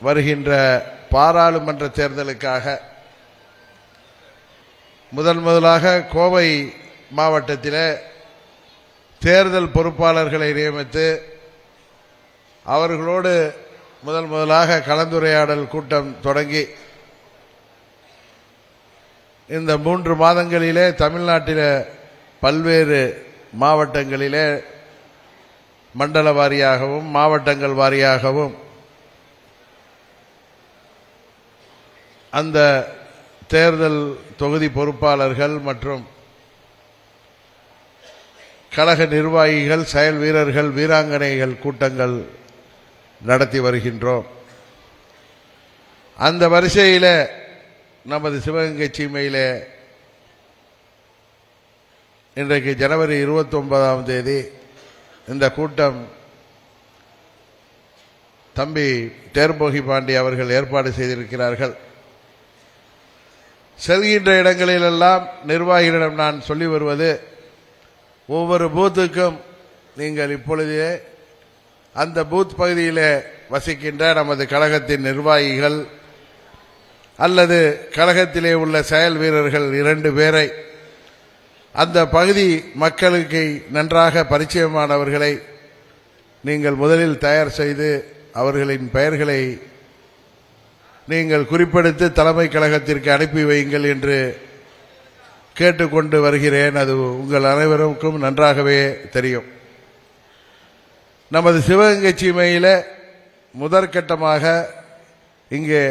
வருகின்ற பாராளுமன்ற தேர்தலுக்காக முதன் முதலாக கோவை மாவட்டத்தில் தேர்தல் பொறுப்பாளர்களை நியமித்து அவர்களோடு முதல் முதலாக கலந்துரையாடல் கூட்டம் தொடங்கி இந்த மூன்று மாதங்களிலே தமிழ்நாட்டில் பல்வேறு மாவட்டங்களிலே மண்டல வாரியாகவும் மாவட்டங்கள் வாரியாகவும் அந்த தேர்தல் தொகுதி பொறுப்பாளர்கள் மற்றும் கழக நிர்வாகிகள் செயல் வீரர்கள் வீராங்கனைகள் கூட்டங்கள் நடத்தி வருகின்றோம். அந்த வரிசையில் நமது சிவகங்கை சீமையிலே இன்றைக்கு ஜனவரி இருபத்தொன்பதாம் தேதி இந்த கூட்டம் தம்பி தேர்போகி பாண்டி அவர்கள் ஏற்பாடு செய்திருக்கிறார்கள். செல்கின்ற இடங்களிலெல்லாம் நிர்வாகிகளிடம் நான் சொல்லி வருவது ஒவ்வொரு பூத்துக்கும் நீங்கள் இப்பொழுதே அந்த பூத் பகுதியிலே வசிக்கின்ற நமது கழகத்தின் நிர்வாகிகள் அல்லது கழகத்திலே உள்ள செயல் வீரர்கள் இரண்டு பேரை அந்த பகுதி மக்களுக்கு நன்றாக பரிச்சயமானவர்களை நீங்கள் முதலில் தயார் செய்து அவர்களின் பெயர்களை நீங்கள் குறிப்பெடுத்து தலைமை கழகத்திற்கு அனுப்பி வையுங்கள் என்று கேட்டுக்கொண்டு வருகிறேன். அது உங்கள் அனைவருக்கும் நன்றாகவே தெரியும். நமது சிவகங்கை சீமையில் முதற்கட்டமாக இங்கே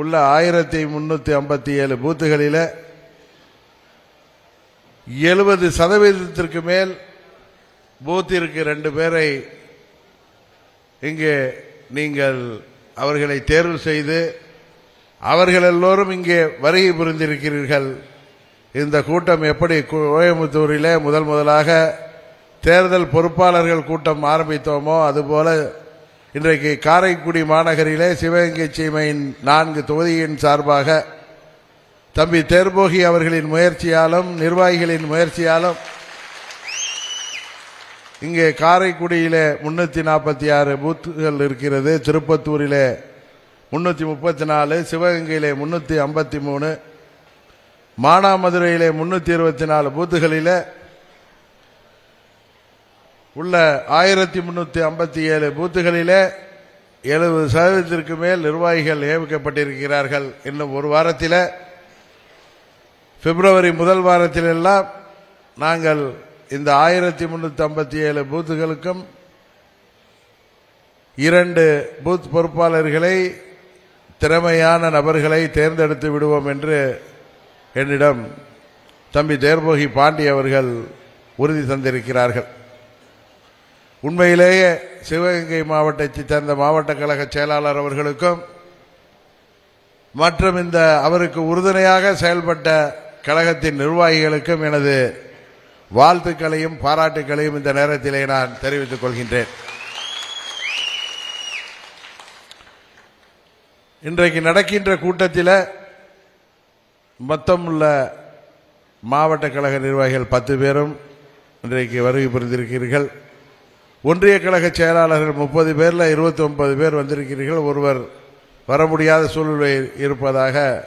உள்ள ஆயிரத்தி முன்னூற்றி ஐம்பத்தி ஏழு பூத்துகளில் எழுபது சதவீதத்திற்கு மேல் பூத்திற்கு ரெண்டு பேரை இங்கே நீங்கள் அவர்களை தேர்வு செய்து அவர்கள் எல்லோரும் இங்கே வருகை புரிந்திருக்கிறீர்கள். இந்த கூட்டம் எப்படி கோயம்புத்தூரிலே முதல் முதலாக தேர்தல் பொறுப்பாளர்கள் கூட்டம் ஆரம்பித்தோமோ அதுபோல இன்றைக்கு காரைக்குடி மாநகரிலே சிவகங்கை சீமையின் நான்கு தொகுதியின் சார்பாக தம்பி தேர்போகி அவர்களின் முயற்சியாலும் நிர்வாகிகளின் முயற்சியாலும் இங்கே காரைக்குடியிலே முன்னூற்றி நாற்பத்தி ஆறு பூத்துகள் இருக்கிறது. திருப்பத்தூரில் முன்னூற்றி முப்பத்தி நாலு சிவகங்கையில் முன்னூற்றி ஐம்பத்தி மூணு மானாமதுரையில் முன்னூற்றி இருபத்தி நாலு பூத்துகளில் உள்ள ஆயிரத்தி முன்னூற்றி ஐம்பத்தி ஏழு பூத்துகளில் எழுபது சதவீதத்திற்கு மேல் நிர்வாகிகள் நியமிக்கப்பட்டிருக்கிறார்கள் இன்னும் ஒரு வாரத்தில். பிப்ரவரி முதல் வாரத்திலெல்லாம் நாங்கள் இந்த ஆயிரத்தி முன்னூற்றி ஐம்பத்தி ஏழு பூத்துகளுக்கும் இரண்டு பூத் பொறுப்பாளர்களை திறமையான நபர்களை தேர்ந்தெடுத்து விடுவோம் என்று என்னிடம் தம்பி தேர்போகி பாண்டி அவர்கள் உறுதி தந்திருக்கிறார்கள். உண்மையிலேயே சிவகங்கை மாவட்டத்தைச் சேர்ந்த மாவட்ட கழக செயலாளர் அவர்களுக்கும் மற்றும் இந்த அவருக்கு உறுதுணையாக செயல்பட்ட கழகத்தின் நிர்வாகிகளுக்கும் எனது வாழ்த்துக்களையும் பாராட்டுக்களையும் இந்த நேரத்திலே நான் தெரிவித்துக் கொள்கின்றேன். இன்றைக்கு நடக்கின்ற கூட்டத்தில் மொத்தம் உள்ள மாவட்ட கழக நிர்வாகிகள் பத்து பேரும் இன்றைக்கு வருகை புரிந்திருக்கிறீர்கள். ஒன்றிய கழக செயலாளர்கள் முப்பது பேரில் இருபத்தி ஒன்பது பேர் வந்திருக்கிறீர்கள். ஒருவர் வர முடியாத சூழ்நிலை இருப்பதாக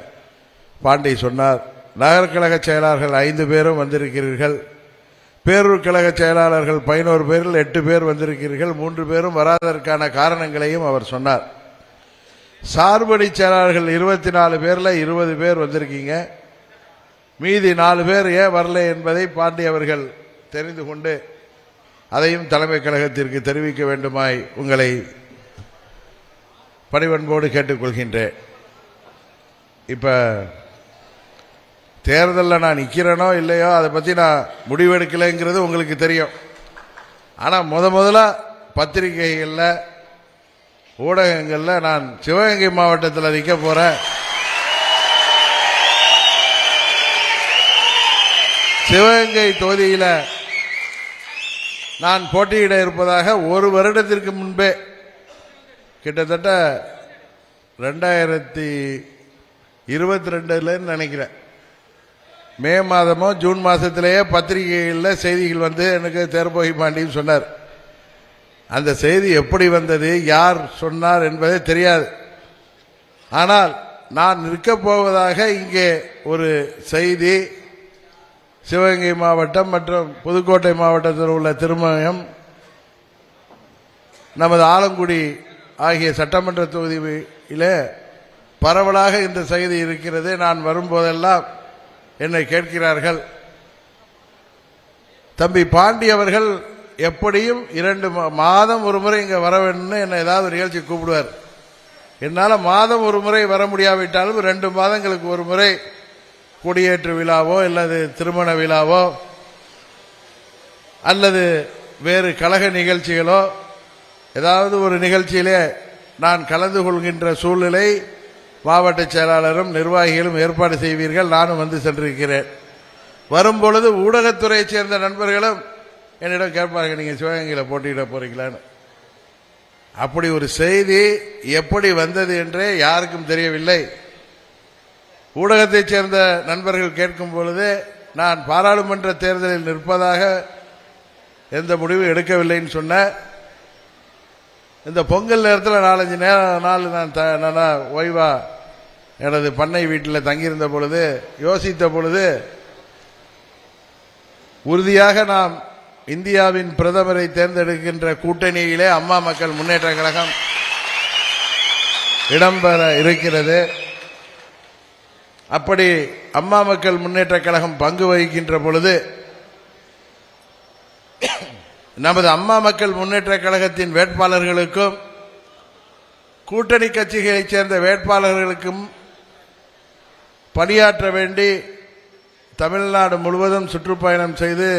பாண்டி சொன்னார். நகரக்கழக கழக செயலாளர்கள் ஐந்து பேரும் வந்திருக்கிறீர்கள். பேரூர் கழக செயலாளர்கள் பதினோரு பேரில் எட்டு பேர் வந்திருக்கிறீர்கள். மூன்று பேரும் வராததற்கான காரணங்களையும் அவர் சொன்னார். சார்படி செயலாளர்கள் இருபத்தி நாலு பேரில் இருபது பேர் வந்திருக்கீங்க. மீதி நாலு பேர் ஏன் வரல என்பதை பாண்டி அவர்கள் தெரிந்து கொண்டு அதையும் தலைமை கழகத்திற்கு தெரிவிக்க வேண்டுமாய் உங்களை பணிவன்போடு கேட்டுக்கொள்கின்றேன். இப்போ தேர்தலில் நான் நிற்கிறேனோ இல்லையோ அதை பற்றி நான் முடிவெடுக்கலைங்கிறது உங்களுக்கு தெரியும். ஆனால் முத முதல்ல பத்திரிகைகளில் ஊடகங்களில் நான் சிவகங்கை மாவட்டத்தில் நிற்க போகிறேன் சிவகங்கை தொகுதியில் நான் போட்டியிட இருப்பதாக ஒரு வருடத்திற்கு முன்பே கிட்டத்தட்ட ரெண்டாயிரத்தி இருபத்தி ரெண்டுலன்னு நினைக்கிறேன். மே மாதமோ ஜூன் மாதத்திலேயே பத்திரிகைகளில் செய்திகள் வந்து எனக்கு தேர்போகி பாண்டின்னு சொன்னார். அந்த செய்தி எப்படி வந்தது யார் சொன்னார் என்பதே தெரியாது. ஆனால் நான் நிற்கப் போவதாக இங்கே ஒரு செய்தி சிவகங்கை மாவட்டம் மற்றும் புதுக்கோட்டை மாவட்டத்தில் உள்ள திருமயம் நமது ஆலங்குடி ஆகிய சட்டமன்ற தொகுதியிலே பரவலாக இந்த செய்தி இருக்கிறது. நான் வரும்போதெல்லாம் என்னை கேட்கிறார்கள். தம்பி பாண்டி அவர்கள் எப்படியும் இரண்டு மா- மாதம் ஒரு முறை இங்கே வர வேணும்னு என்னை ஏதாவது நிகழ்ச்சி கூப்பிடுவார். என்னால் மாதம் ஒரு முறை வர முடியாவிட்டாலும் ரெண்டு மாதங்களுக்கு ஒரு முறை கொடியேற்று விழாவோ அல்லது திருமண விழாவோ அல்லது வேறு கழக நிகழ்ச்சிகளோ ஏதாவது ஒரு நிகழ்ச்சியிலே நான் கலந்து கொள்கின்ற சூழ்நிலை மாவட்ட செயலாளரும் நிர்வாகிகளும் ஏற்பாடு செய்வீர்கள். நானும் வந்து சென்றிருக்கிறேன். வரும்பொழுது ஊடகத்துறையைச் சேர்ந்த நண்பர்களும் என்னிடம் கேட்பார்கள் நீங்கள் சிவகங்கையில் போட்டியிட போறீங்களான்னு? அப்படி ஒரு செய்தி எப்படி வந்தது என்றே யாருக்கும் தெரியவில்லை. ஊடகத்தைச் சேர்ந்த நண்பர்கள் கேட்கும் பொழுது நான் பாராளுமன்ற தேர்தலில் நிற்பதாக எந்த முடிவும் எடுக்கவில்லைன்னு சொன்ன இந்த பொங்கல் நேரத்தில் நாலஞ்சு நேரம் நாள் நான் த நான் ஓய்வா எனது பண்ணை வீட்டில் தங்கியிருந்த பொழுது யோசித்த பொழுது உறுதியாக நாம் இந்தியாவின் பிரதமரை தேர்ந்தெடுக்கின்ற கூட்டணியிலே அம்மா மக்கள் முன்னேற்ற கழகம் இடம்பெற இருக்கிறது. அப்படி அம்மா மக்கள் முன்னேற்ற கழகம் பங்கு வகிக்கின்ற பொழுது நமது அம்மா மக்கள் முன்னேற்ற கழகத்தின் வேட்பாளர்களுக்கும் கூட்டணி கட்சிகளைச் சேர்ந்த வேட்பாளர்களுக்கும் பணியாற்ற வேண்டி தமிழ்நாடு முழுவதும் சுற்றுப்பயணம் செய்து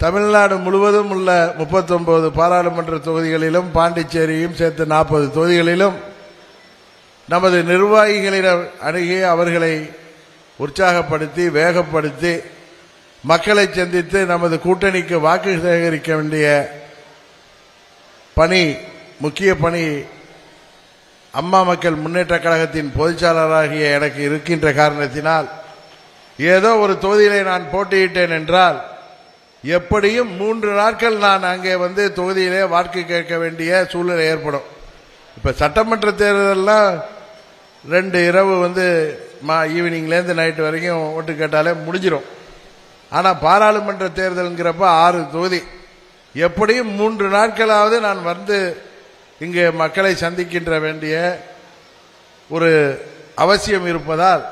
தமிழ்நாடு முழுவதும் உள்ள 39 பாராளுமன்ற தொகுதிகளிலும் பாண்டிச்சேரியும் சேர்த்து நாற்பது தொகுதிகளிலும் நமது நிர்வாகிகளிடம் அணுகி அவர்களை உற்சாகப்படுத்தி வேகப்படுத்தி மக்களை சந்தித்து நமது கூட்டணிக்கு வாக்கு சேகரிக்க வேண்டிய பணி முக்கிய பணி அம்மா மக்கள் முன்னேற்ற கழகத்தின் பொதுச்சாளராகிய எனக்கு இருக்கின்ற காரணத்தினால் ஏதோ ஒரு தொகுதியிலே நான் போட்டியிட்டேன் என்றால் எப்படியும் மூன்று நாட்கள் நான் அங்கே வந்து தொகுதியிலே வாக்கு கேட்க வேண்டிய சூழ்நிலை ஏற்படும். இப்போ சட்டமன்ற தேர்தலெல்லாம் ரெண்டு இரவு வந்து மா ஈவினிங்லேருந்து நைட்டு வரைக்கும் ஓட்டு கேட்டாலே முடிஞ்சிடும் ஆனால் பாராளுமன்ற தேர்தலுங்கிறப்ப ஆறு தொகுதி. எப்படியும் மூன்று நாட்களாவது நான் வந்து இங்கே மக்களை சந்திக்கின்ற வேண்டிய ஒரு அவசியம் இருப்பதால்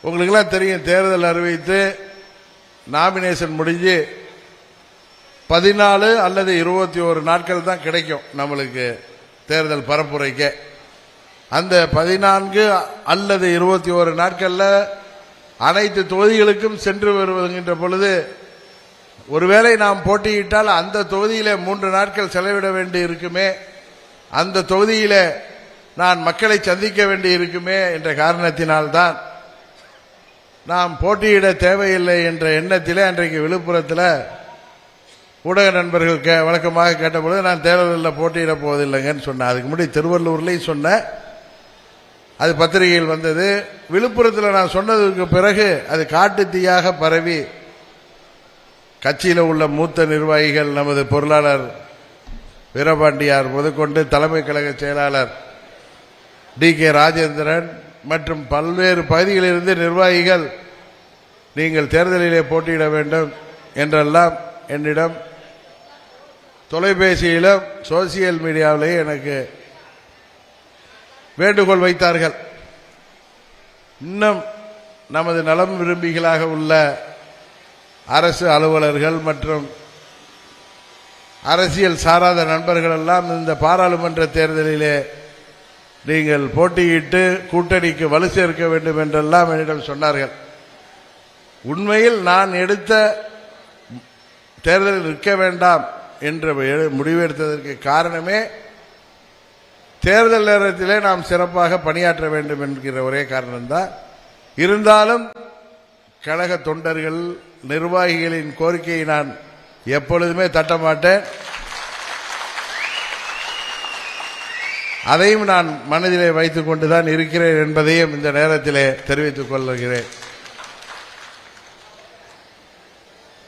உங்களுக்கெல்லாம் தெரியும் தேர்தல் அறிவித்து நாமினேஷன் முடிஞ்சு பதினாலு அல்லது இருபத்தி ஒரு நாட்கள் தான் கிடைக்கும் நம்மளுக்கு தேர்தல் பரப்புரைக்கு. அந்த பதினான்கு அல்லது இருபத்தி ஒரு நாட்களில் அனைத்து தொகுதிகளுக்கும் சென்று வருகின்ற பொழுது ஒருவேளை நாம் போட்டியிட்டால் அந்த தொகுதியிலே மூன்று நாட்கள் செலவிட வேண்டி இருக்குமே அந்த தொகுதியிலே நான் மக்களை சந்திக்க வேண்டி இருக்குமே என்ற காரணத்தினால்தான் நாம் போட்டியிட தேவையில்லை என்ற எண்ணத்திலே அன்றைக்கு விழுப்புரத்தில் ஊடக நண்பர்கள் கே வழக்கமாக கேட்டபொழுது நான் தேர்தலில் போட்டியிட போவதில்லைங்கன்னு சொன்னேன் அதுக்கு முன்னாடி திருவள்ளூர்லேயும் சொன்னேன். அது பத்திரிகையில் வந்தது. விழுப்புரத்தில் நான் சொன்னதுக்கு பிறகு அது காட்டு தீயாக பரவி. கட்சியில் உள்ள மூத்த நிர்வாகிகள் நமது பொருளாளர் வீரபாண்டியார் முதற்கொண்டு தலைமை கழக செயலாளர் டி கே ராஜேந்திரன் மற்றும் பல்வேறு பகுதிகளிலிருந்து நிர்வாகிகள் நீங்கள் தேர்தலிலே போட்டியிட வேண்டும் என்றெல்லாம் என்னிடம் தொலைபேசியிலும் சோசியல் மீடியாவிலேயே எனக்கு வேண்டுகோள் வைத்தார்கள். இன்னும் நமது நலம் விரும்பிகளாக உள்ள அரசு அலுவலர்கள் மற்றும் அரசியல் சாராத நண்பர்கள் எல்லாம் இந்த பாராளுமன்ற தேர்தலிலே நீங்கள் போட்டியிட்டு கூட்டணிக்கு வலு சேர்க்க வேண்டும் என்றெல்லாம் என்னிடம் சொன்னார்கள். உண்மையில் நான் எடுத்த தேர்தலில் நிற்க வேண்டாம் என்ற முடிவு முடிவெடுத்ததற்கு காரணமே தேர்தல் நேரத்திலே நாம் சிறப்பாக பணியாற்ற வேண்டும் என்கிற ஒரே காரணம்தான் இருந்தாலும் கழக தொண்டர்கள் நிர்வாகிகளின் கோரிக்கையை நான் எப்பொழுதுமே தட்ட மாட்டேன். அதையும் நான் மனதிலே வைத்துக் கொண்டுதான் இருக்கிறேன் என்பதையும் இந்த நேரத்திலே தெரிவித்துக் கொள்கிறேன்.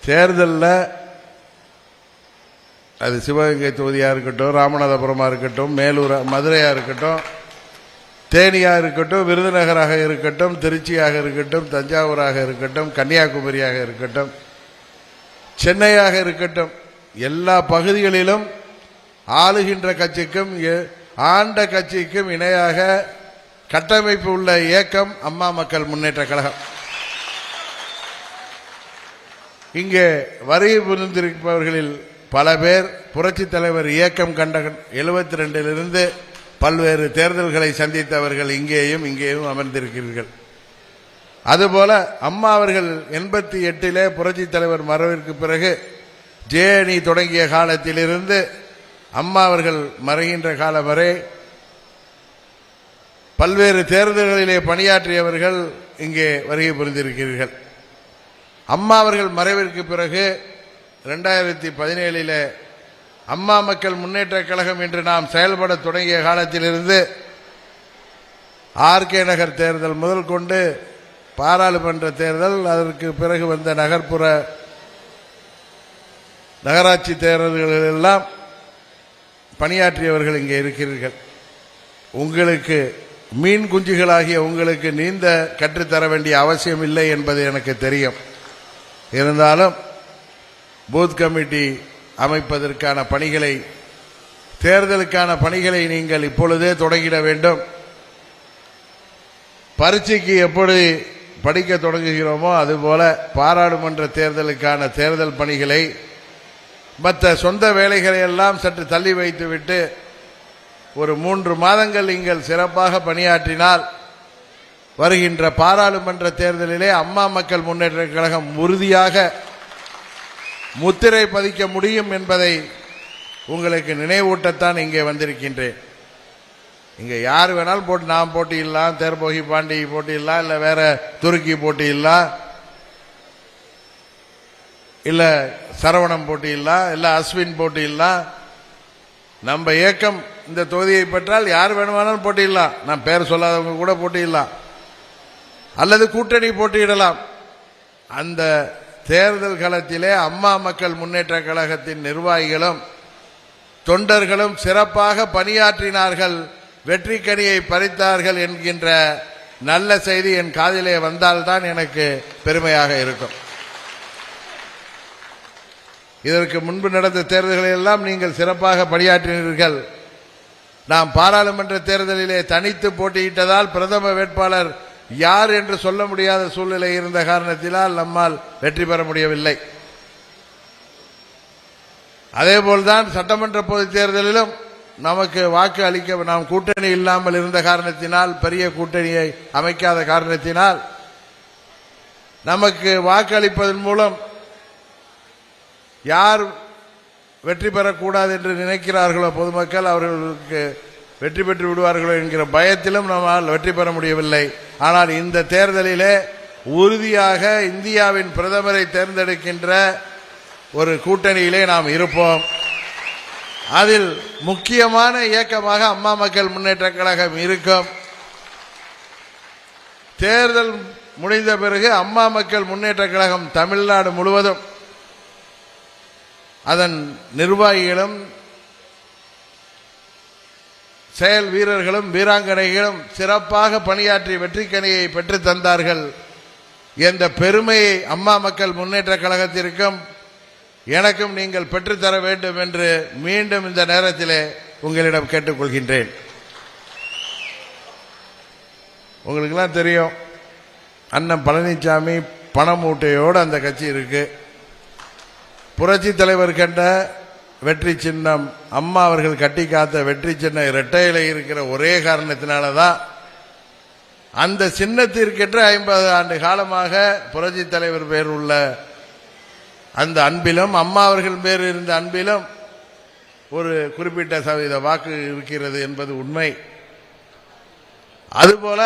தேர்தலில் அது சிவகங்கை தொகுதியாக இருக்கட்டும் ராமநாதபுரமாக இருக்கட்டும் மேலூர் மதுரையாக இருக்கட்டும் தேனியாக இருக்கட்டும் விருதுநகராக இருக்கட்டும் திருச்சியாக இருக்கட்டும் தஞ்சாவூராக இருக்கட்டும் கன்னியாகுமரியாக இருக்கட்டும் சென்னையாக இருக்கட்டும் எல்லா பகுதிகளிலும் ஆளுகின்ற கட்சிக்கும் ஆண்ட கட்சிக்கும் இணையாக கட்டமைப்பு உள்ள இயக்கம் அம்மா மக்கள் முன்னேற்ற கழகம். இங்கே வருகை புரிந்திருப்பவர்களில் பல பேர் புரட்சி தலைவர் இயக்கம் கண்ட எழுபத்தி ரெண்டிலிருந்து பல்வேறு தேர்தல்களை சந்தித்தவர்கள் இங்கேயும் இங்கேயும் அமர்ந்திருக்கிறீர்கள். அதுபோல அம்மா அவர்கள் எண்பத்தி எட்டிலே புரட்சி தலைவர் மறைவிற்கு பிறகு ஜேஎனி தொடங்கிய காலத்திலிருந்து அம்மா அவர்கள் மறைகின்ற காலம் வரை பல்வேறு தேர்தல்களிலே பணியாற்றியவர்கள் இங்கே வருகை புரிந்திருக்கிறீர்கள். அம்மா அவர்கள் மறைவிற்கு பிறகு ரெண்டாயிரத்தி பதினேழில் அம்மா மக்கள் முன்னேற்ற கழகம் என்று நாம் செயல்பட தொடங்கிய காலத்திலிருந்து ஆர்கே நகர் தேர்தல் முதல் கொண்டு பாராளுமன்ற தேர்தல் அதற்கு பிறகு வந்த நகர்ப்புற நகராட்சி தேர்தல்களெல்லாம் பணியாற்றியவர்கள் இங்கே இருக்கிறீர்கள். உங்களுக்கு மீன் குஞ்சுகளாகிய உங்களுக்கு நீந்த கற்றுத்தர வேண்டிய அவசியம் இல்லை என்பது எனக்கு தெரியும். இருந்தாலும் பூத் கமிட்டி அமைப்பதற்கான பணிகளை தேர்தலுக்கான பணிகளை நீங்கள் இப்பொழுதே தொடங்கிட வேண்டும். பரீட்சைக்கு எப்படி படிக்க தொடங்குகிறோமோ அதுபோல பாராளுமன்ற தேர்தலுக்கான தேர்தல் பணிகளை மற்ற சொந்த வேலைகளை எல்லாம் சற்று தள்ளி வைத்துவிட்டு ஒரு மூன்று மாதங்கள் நீங்கள் சிறப்பாக பணியாற்றினால் வருகின்ற பாராளுமன்ற தேர்தலிலே அம்மா மக்கள் முன்னேற்ற கழகம் உறுதியாக முத்திரை பதிக்க முடியும் என்பதை உங்களுக்கு நினைவூட்டத்தான் இங்கே வந்திருக்கின்றேன். இங்கே யார் வேணாலும் போட்டு நான் போட்டியிடலாம் தேர்போகி பாண்டி போட்டியிடலாம் இல்லை வேற துருக்கி போட்டியிடலாம் இல்லை சரவணம் போட்டியிடலாம் இல்லை அஸ்வின் போட்டியிடலாம் நம்ம இயக்கம் இந்த தொகுதியை பெற்றால் யார் வேணுமானாலும் போட்டியிடலாம் நான் பேர் சொல்லாதவங்க கூட போட்டியிடலாம் அல்லது கூட்டணி போட்டியிடலாம். அந்த தேர்தல் களத்திலே அம்மா மக்கள் முன்னேற்ற கழகத்தின் நிர்வாகிகளும் தொண்டர்களும் சிறப்பாக பணியாற்றினார்கள் வெற்றி கனியை பறித்தார்கள் என்கின்ற நல்ல செய்தி என் காதிலே வந்தால்தான் எனக்கு பெருமையாக இருக்கும். இதற்கு முன்பு நடந்த தேர்தல்களில் எல்லாம் நீங்கள் சிறப்பாக பணியாற்றினீர்கள். நாம் பாராளுமன்ற தேர்தலிலே தனித்து போட்டியிட்டதால் பிரதம வேட்பாளர் யார் என்று சொல்ல முடியாத சூழ்நிலை இருந்த காரணத்தினால் நம்மால் வெற்றி பெற முடியவில்லை. அதேபோல்தான் சட்டமன்ற பொதுத் தேர்தலிலும் நமக்கு வாக்கு அளிக்க நாம் கூட்டணி இல்லாமல் இருந்த காரணத்தினால் பெரிய கூட்டணியை அமைக்காத காரணத்தினால் நமக்கு வாக்கு அளிப்பதன் மூலம் யார் வெற்றி பெறக்கூடாது என்று நினைக்கிறார்களோ பொதுமக்கள் அவர்களுக்கு வெற்றி பெற்று விடுவார்களோ என்கிற பயத்திலும் நம்மால் வெற்றி பெற முடியவில்லை. ஆனால் இந்த தேர்தலிலே உறுதியாக இந்தியாவின் பிரதமரை தேர்ந்தெடுக்கின்ற ஒரு கூட்டணியிலே நாம் இருப்போம். அதில் முக்கியமான இயக்கமாக அம்மா மக்கள் முன்னேற்ற கழகம் இருக்கும். தேர்தல் முடிந்த பிறகு அம்மா மக்கள் முன்னேற்ற கழகம் தமிழ்நாடு முழுவதும் அதன் நிர்வாகிகளும் செயல் வீரர்களும் வீராங்கனைகளும் சிறப்பாக பணியாற்றி வெற்றிக்கனியை பெற்று தந்தார்கள். என்ற பெருமையை அம்மா மக்கள் முன்னேற்ற கழகத்திற்கும் எனக்கும் நீங்கள் பெற்றுத்தர வேண்டும் என்று மீண்டும் இந்த நேரத்திலே உங்களிடம் கேட்டுக்கொள்கின்றேன். உங்களுக்கெல்லாம் தெரியும் அண்ணன் பழனிசாமி பணமூட்டையோடு அந்த கட்சி இருக்கு. புரட்சி தலைவர் கண்ட வெற்றி சின்னம் அம்மா அவர்கள் கட்டி காத்த வெற்றி சின்னம் இரட்டையில இருக்கிற ஒரே காரணத்தினால தான் அந்த சின்னத்திற்கென்று ஐம்பது ஆண்டு காலமாக புரட்சி தலைவர் பேர் உள்ள அந்த அன்பிலும் அம்மா அவர்கள் பேர் இருந்த அன்பிலும் ஒரு குறிப்பிட்ட சதவீத வாக்கு இருக்கிறது என்பது உண்மை. அதுபோல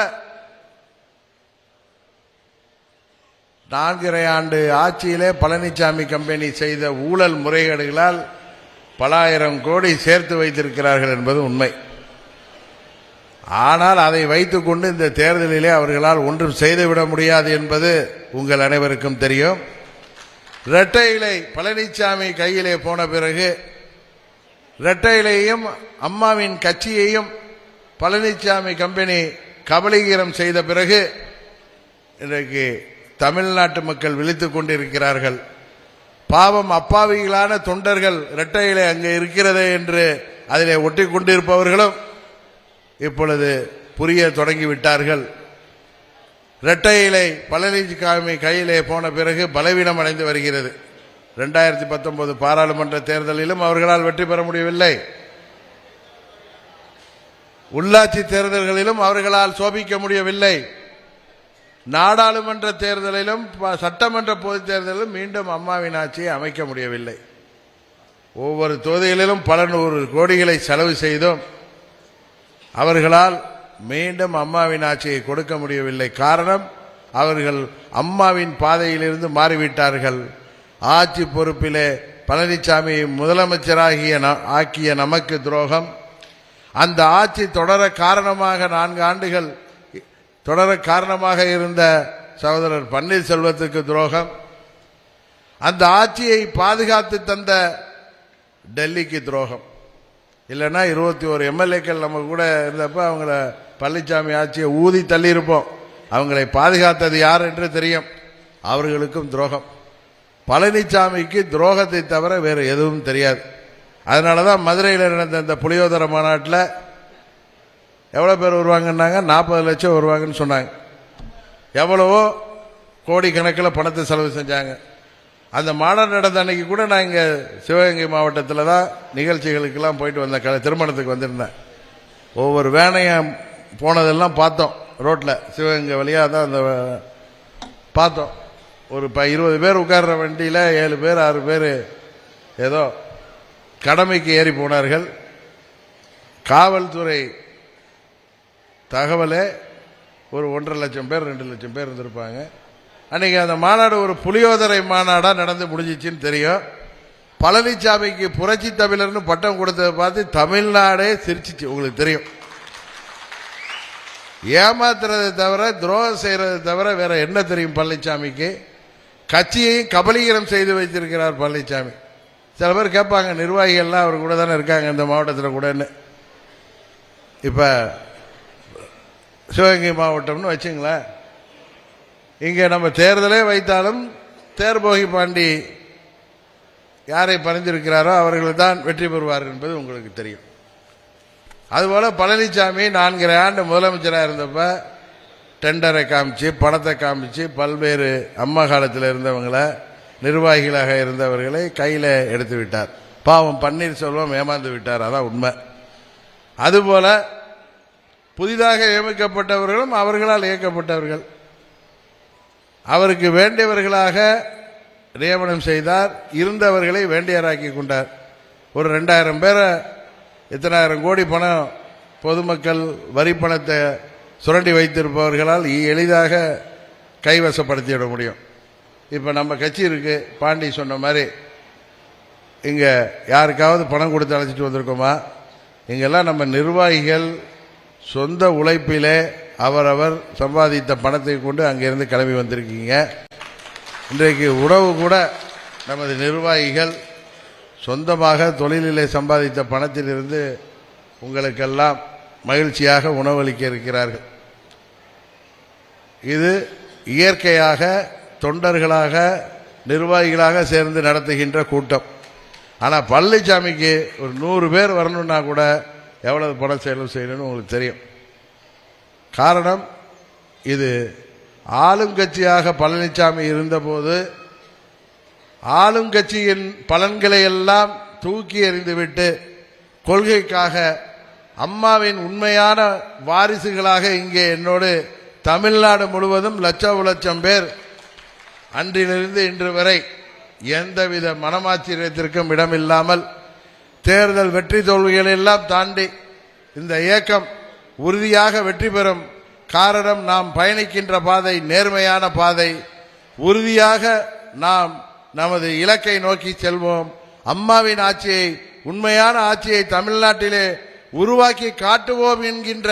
நான்கரை ஆண்டு ஆட்சியிலே பழனிசாமி கம்பெனி செய்த ஊழல் முறைகேடுகளால் பல ஆயிரம் கோடி சேர்த்து வைத்திருக்கிறார்கள் என்பது உண்மை. ஆனால் அதை வைத்துக்கொண்டு இந்த தேர்தலிலே அவர்களால் ஒன்றும் செய்துவிட முடியாது என்பது உங்கள் அனைவருக்கும் தெரியும். இரட்டை இலை பழனிசாமி கையிலே போன பிறகு இரட்டை இலையையும் அம்மாவின் கட்சியையும் பழனிசாமி கம்பெனி கபலீகரம் செய்த பிறகு இன்றைக்கு தமிழ்நாட்டு மக்கள் விழித்துக் கொண்டிருக்கிறார்கள். பாவம் அப்பாவிகளான தொண்டர்கள் இரட்டையிலே அங்கே இருக்கிறதே என்று அதிலே ஒட்டி கொண்டிருப்பவர்களும் இப்பொழுது புரிய தொடங்கிவிட்டார்கள். இரட்டையிலை பழனிசாமி கையிலே போன பிறகு பலவீனம் அடைந்து வருகிறது. ரெண்டாயிரத்தி பத்தொன்பது பாராளுமன்ற தேர்தலிலும் அவர்களால் வெற்றி பெற முடியவில்லை. உள்ளாட்சி தேர்தல்களிலும் அவர்களால் சோபிக்க முடியவில்லை. நாடாளுமன்ற தேர்தலிலும் ப- சட்டமன்ற பொதுத் தேர்தலிலும் மீண்டும் அம்மாவின் ஆட்சியை அமைக்க முடியவில்லை. ஒவ்வொரு தொகுதிகளிலும் பல நூறு கோடிகளை செலவு செய்தோம். அவர்களால் மீண்டும் அம்மாவின் ஆட்சியை கொடுக்க முடியவில்லை. காரணம் அவர்கள் அம்மாவின் பாதையிலிருந்து மாறிவிட்டார்கள். ஆட்சி பொறுப்பிலே பழனிசாமி முதலமைச்சராகிய ந- ஆக்கிய நமக்கு துரோகம். அந்த ஆட்சி தொடர காரணமாக நான்கு ஆண்டுகள் தொடர காரணமாக இருந்த சகோதரர் பன்னீர்செல்வத்துக்கு துரோகம். அந்த ஆட்சியை பாதுகாத்து தந்த டெல்லிக்கு துரோகம். இல்லைன்னா இருபத்தி ஒரு எம்எல்ஏக்கள் நம்ம கூட இருந்தப்ப அவங்கள பழனிசாமி ஆட்சியை ஊதி தள்ளியிருப்போம். அவங்களை பாதுகாத்தது யார் என்று தெரியும். அவர்களுக்கும் துரோகம். பழனிசாமிக்கு துரோகத்தை தவிர வேறு எதுவும் தெரியாது. அதனால தான் மதுரையில் நடந்த இந்த புளியோதர மாநாட்டில் எவ்வளோ பேர் வருவாங்கன்னாங்க? நாற்பது லட்சம் வருவாங்கன்னு சொன்னாங்க. எவ்வளவோ கோடிக்கணக்கில் பணத்தை செலவு செஞ்சாங்க. அந்த மாடல் நடந்த அன்னைக்கு கூட நான் இங்கே சிவகங்கை மாவட்டத்தில் தான் நிகழ்ச்சிகளுக்கெல்லாம் போயிட்டு வந்தேன் க- திருமணத்துக்கு வந்திருந்தேன். ஒவ்வொரு வேனையும் போனதெல்லாம் பார்த்தோம். ரோட்டில் சிவகங்கை வழியாக தான் அந்த பார்த்தோம். ஒரு ப இருபது பேர் உட்கார்ற வண்டியில் ஏழு பேர் ஆறு பேர் ஏதோ கடமைக்கு ஏறி போனார்கள். காவல்துறை தகவலே ஒரு ஒன்றரை லட்சம் பேர் ரெண்டு லட்சம் பேர் இருந்திருப்பாங்க. அன்னைக்கு அந்த மாநாடு ஒரு புளியோதரை மாநாடாக நடந்து முடிஞ்சிச்சுன்னு தெரியும். பழனிசாமிக்கு புரட்சி தமிழர்னு பட்டம் கொடுத்ததை பார்த்து தமிழ்நாடே சிரிச்சிச்சு உங்களுக்கு தெரியும். ஏமாத்துறதை தவிர துரோகம் செய்கிறத தவிர வேற என்ன தெரியும் பழனிசாமிக்கு கட்சியையும் கபலீகரம் செய்து வைத்திருக்கிறார் பழனிசாமி சில பேர் கேட்பாங்க நிர்வாகிகள்லாம் அவர் கூட தானே இருக்காங்க இந்த மாவட்டத்தில் கூடன்னு இப்போ சிவகங்கை மாவட்டம்னு வச்சுங்களேன். இங்கே நம்ம தேர்தலே வைத்தாலும் தேர்போகி பாண்டி யாரை பரிந்திருக்கிறாரோ அவர்கள் தான் வெற்றி பெறுவார் என்பது உங்களுக்கு தெரியும். அதுபோல் பழனிசாமி நான்கரை ஆண்டு முதலமைச்சராக இருந்தப்ப டெண்டரை காமிச்சு பணத்தை காமிச்சு பல்வேறு அம்மா காலத்தில் இருந்தவங்களை நிர்வாகிகளாக இருந்தவர்களை கையில் எடுத்து விட்டார். பாவம் பன்னீர்செல்வம் ஏமாந்து விட்டார். அதான் உண்மை. அதுபோல புதிதாக நியமிக்கப்பட்டவர்களும் அவர்களால் இயக்கப்பட்டவர்கள் அவருக்கு வேண்டியவர்களாக நியமனம் செய்தார். இருந்தவர்களை வேண்டியராக்கி கொண்டார். ஒரு ரெண்டாயிரம் பேரை இத்தனாயிரம் கோடி பணம் பொதுமக்கள் வரி பணத்தை சுரண்டி வைத்திருப்பவர்களால் எளிதாக கைவசப்படுத்திவிட முடியும். இப்போ நம்ம கட்சி இருக்கு. பாண்டி சொன்ன மாதிரி இங்கே யாருக்காவது பணம் கொடுத்து அழைச்சிட்டு வந்திருக்கோமா? இங்கெல்லாம் நம்ம நிர்வாகிகள் சொந்த உழைப்பிலே அவரவர் சம்பாதித்த பணத்தை கொண்டு அங்கிருந்து கிளம்பி வந்திருக்கீங்க. இன்றைக்கு உணவு கூட நமது நிர்வாகிகள் சொந்தமாக தொழிலிலே சம்பாதித்த பணத்திலிருந்து உங்களுக்கெல்லாம் மகிழ்ச்சியாக உணவளிக்க இருக்கிறார்கள். இது இயற்கையாக தொண்டர்களாக நிர்வாகிகளாக சேர்ந்து நடத்துகின்ற கூட்டம். ஆனால் பழனிசாமிக்கு ஒரு நூறு பேர் வரணும்னா கூட எவ்வளவு பண செலவு செய்யணும்னு உங்களுக்கு தெரியும். காரணம் இது ஆளுங்கட்சியாக பழனிசாமி இருந்தபோது ஆளுங்கட்சியின் பலன்களை எல்லாம் தூக்கி எறிந்துவிட்டு கொள்கைக்காக அம்மாவின் உண்மையான வாரிசுகளாக இங்கே என்னோடு தமிழ்நாடு முழுவதும் லட்சம் லட்சம் பேர் அன்றிலிருந்து இன்று வரை எந்தவித மனமாச்சரியத்திற்கும் இடமில்லாமல் தேர்தல் வெற்றி தோல்விகளை எல்லாம் தாண்டி இந்த இயக்கம் உறுதியாக வெற்றி பெறும் காரணம் நாம் பயணிக்கின்ற பாதை நேர்மையான பாதை. உறுதியாக நாம் நமது இலக்கை நோக்கி செல்வோம். அம்மாவின் ஆட்சியை உண்மையான ஆட்சியை தமிழ்நாட்டிலே உருவாக்கி காட்டுவோம் என்கின்ற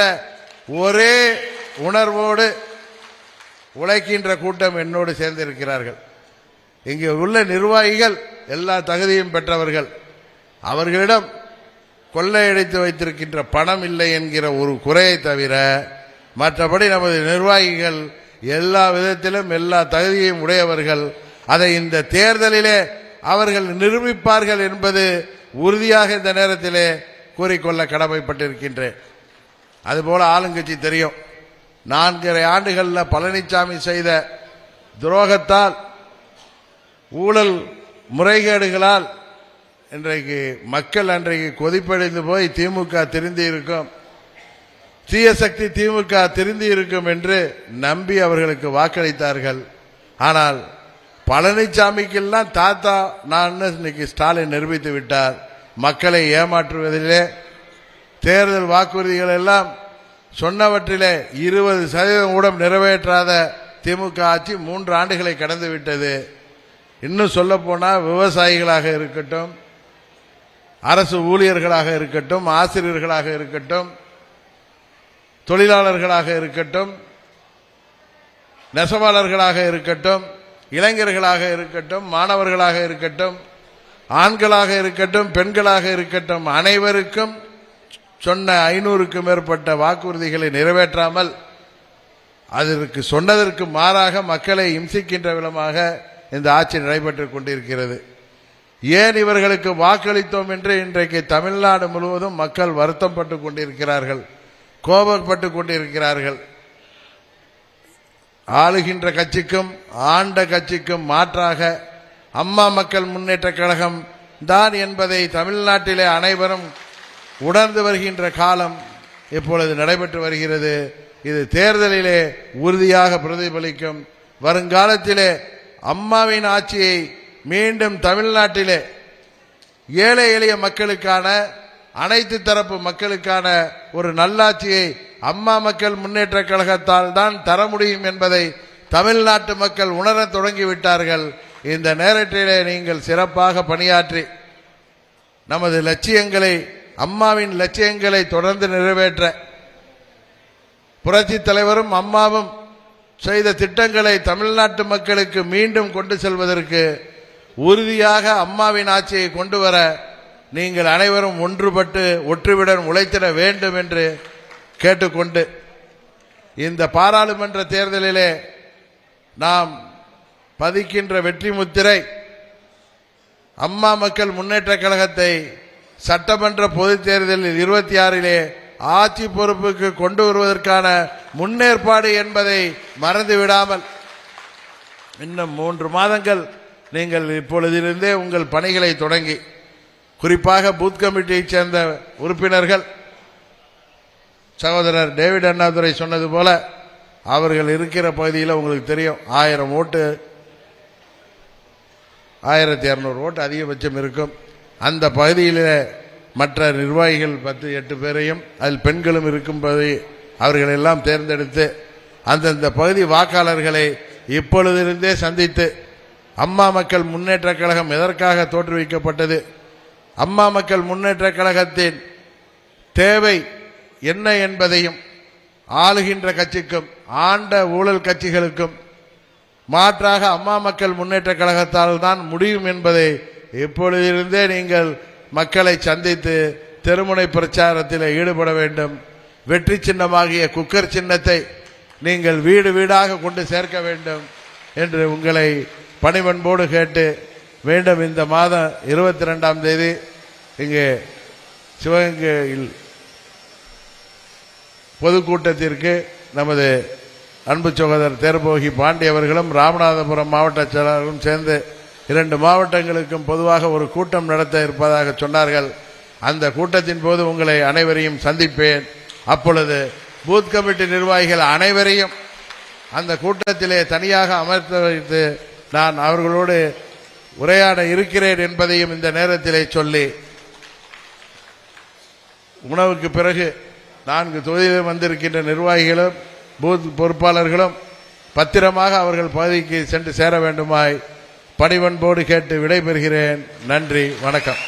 ஒரே உணர்வோடு உழைக்கின்ற கூட்டம் என்னோடு சேர்ந்திருக்கிறார்கள். இங்கே உள்ள நிர்வாகிகள் எல்லா தகுதியும் பெற்றவர்கள். அவர்களிடம் கொள்ளையடித்து வைத்திருக்கின்ற பணம் இல்லை என்கிற ஒரு குறையை தவிர மற்றபடி நமது நிர்வாகிகள் எல்லா விதத்திலும் எல்லா தகுதியும் உடையவர்கள். அதை இந்த தேர்தலிலே அவர்கள் நிரூபிப்பார்கள் என்பது உறுதியாக இந்த நேரத்திலே கூறிக்கொள்ள கடமைப்பட்டிருக்கின்றேன். அதுபோல ஆளுங்கட்சி தெரியும். நான்கரை ஆண்டுகளில் பழனிசாமி செய்த துரோகத்தால் ஊழல் முறைகேடுகளால் இன்றைக்கு மக்கள் அன்றைக்கு கொதிப்படைந்து போய் திமுக திருந்தி இருக்கும். தீய சக்தி திமுக திருந்தி இருக்கும் என்று நம்பி அவர்களுக்கு வாக்களித்தார்கள். ஆனால் பழனிசாமிக்கெல்லாம் தாத்தா நான் இன்னைக்கு ஸ்டாலின் நிரூபித்து விட்டார்? மக்களை ஏமாற்றுவதிலே தேர்தல் வாக்குறுதிகள் எல்லாம் சொன்னவற்றிலே இருபது சதவீதம் கூட நிறைவேற்றாத திமுக ஆட்சி மூன்று ஆண்டுகளை கடந்து விட்டது. இன்னும் சொல்ல போனால் விவசாயிகளாக இருக்கட்டும் அரசு ஊழியர்களாக இருக்கட்டும் ஆசிரியர்களாக இருக்கட்டும் தொழிலாளர்களாக இருக்கட்டும் நெசவாளர்களாக இருக்கட்டும் இளைஞர்களாக இருக்கட்டும் மாணவர்களாக இருக்கட்டும் ஆண்களாக இருக்கட்டும் பெண்களாக இருக்கட்டும் அனைவருக்கும் சொன்ன ஐநூறுக்கும் மேற்பட்ட வாக்குறுதிகளை நிறைவேற்றாமல் அதற்கு சொன்னதற்கு மாறாக மக்களை இம்சிக்கின்ற விதமாக இந்த ஆட்சி நடைபெற்றுக் கொண்டிருக்கிறது. ஏன் இவர்களுக்கு வாக்களித்தோம் என்று இன்றைக்கு தமிழ்நாடு முழுவதும் மக்கள் வருத்தம் பட்டு கொண்டிருக்கிறார்கள் கோபப்பட்டு கொண்டிருக்கிறார்கள். ஆளுகின்ற கட்சிக்கும் ஆண்ட கட்சிக்கும் மாற்றாக அம்மா மக்கள் முன்னேற்ற கழகம் தான் என்பதை தமிழ்நாட்டிலே அனைவரும் உணர்ந்து வருகின்ற காலம் இப்பொழுது நடைபெற்று வருகிறது. இது தேர்தலிலே உறுதியாக பிரதிபலிக்கும். வருங்காலத்திலே அம்மாவின் ஆட்சியை மீண்டும் தமிழ்நாட்டிலே ஏழை எளிய மக்களுக்கான அனைத்து தரப்பு மக்களுக்கான ஒரு நல்லாட்சியை அம்மா மக்கள் முன்னேற்ற கழகத்தால் தான் தர முடியும் என்பதை தமிழ்நாட்டு மக்கள் உணரத் தொடங்கிவிட்டார்கள். இந்த நேரத்திலே நீங்கள் சிறப்பாக பணியாற்றி நமது லட்சியங்களை அம்மாவின் லட்சியங்களை தொடர்ந்து நிறைவேற்ற புரட்சி தலைவரும் அம்மாவும் செய்த திட்டங்களை தமிழ்நாட்டு மக்களுக்கு மீண்டும் கொண்டு செல்வதற்கு உறுதியாக அம்மாவின் ஆட்சியை கொண்டு வர நீங்கள் அனைவரும் ஒன்றுபட்டு ஒற்றுவிடன் உழைத்திட வேண்டும் என்று கேட்டுக்கொண்டு இந்த பாராளுமன்ற தேர்தலிலே நாம் பதிக்கின்ற வெற்றி முத்திரை அம்மா மக்கள் முன்னேற்ற கழகத்தை சட்டமன்ற பொதுத் தேர்தலில் இருபத்தி ஆறிலே ஆட்சி பொறுப்புக்கு கொண்டு வருவதற்கான முன்னேற்பாடு என்பதை மறந்து விடாமல் இன்னும் மூன்று மாதங்கள் நீங்கள் இப்பொழுதிலிருந்தே உங்கள் பணிகளை தொடங்கி குறிப்பாக பூத் கமிட்டியைச் சேர்ந்த உறுப்பினர்கள் சகோதரர் டேவிட் அண்ணாதுரை சொன்னது போல அவர்கள் இருக்கிற பகுதியில் உங்களுக்கு தெரியும் ஆயிரம் ஓட்டு ஆயிரத்தி இரநூறு ஓட்டு அதிகபட்சம் இருக்கும். அந்த பகுதியில் மற்ற நிர்வாகிகள் பத்து எட்டு பேரையும் அதில் பெண்களும் இருக்கும்போது அவர்கள் எல்லாம் தேர்ந்தெடுத்து அந்தந்த பகுதி வாக்காளர்களை இப்பொழுதிருந்தே சந்தித்து அம்மா மக்கள் முன்னேற்ற கழகம் எதற்காக தோற்றுவிக்கப்பட்டது? அம்மா மக்கள் முன்னேற்ற கழகத்தின் தேவை என்ன என்பதையும் ஆளுகின்ற கட்சிக்கும் ஆண்ட ஊழல் கட்சிகளுக்கும் மாற்றாக அம்மா மக்கள் முன்னேற்ற கழகத்தால் தான் முடியும் என்பதை இப்பொழுதிருந்தே நீங்கள் மக்களை சந்தித்து தெருமுனை பிரச்சாரத்தில் ஈடுபட வேண்டும். வெற்றி சின்னமாகிய குக்கர் சின்னத்தை நீங்கள் வீடு வீடாக கொண்டு சேர்க்க வேண்டும் என்று உங்களை பணிவன்போடு கேட்டு மீண்டும் இந்த மாதம் இருபத்தி ரெண்டாம் தேதி இங்கே சிவகங்கையில் பொதுக்கூட்டத்திற்கு நமது அன்பு சகோதரர் தேர்போகி பாண்டி அவர்களும் ராமநாதபுரம் மாவட்ட செயலாளர்களும் சேர்ந்து இரண்டு மாவட்டங்களுக்கும் பொதுவாக ஒரு கூட்டம் நடத்த இருப்பதாக சொன்னார்கள். அந்த கூட்டத்தின் போது உங்களை அனைவரையும் சந்திப்பேன். அப்பொழுது பூத் கமிட்டி நிர்வாகிகள் அனைவரையும் அந்த கூட்டத்திலே தனியாக அமர்த்த வைத்து நான் அவர்களோடு உரையாட இருக்கிறேன் என்பதையும் இந்த நேரத்திலே சொல்லி உணவுக்கு பிறகு நான்கு தொகுதியிலும் வந்திருக்கின்ற நிர்வாகிகளும் பூத் பொறுப்பாளர்களும் பத்திரமாக அவர்கள் பகுதிக்கு சென்று சேர வேண்டுமாய் பணிவன்போடு கேட்டு விடைபெறுகிறேன். நன்றி வணக்கம்.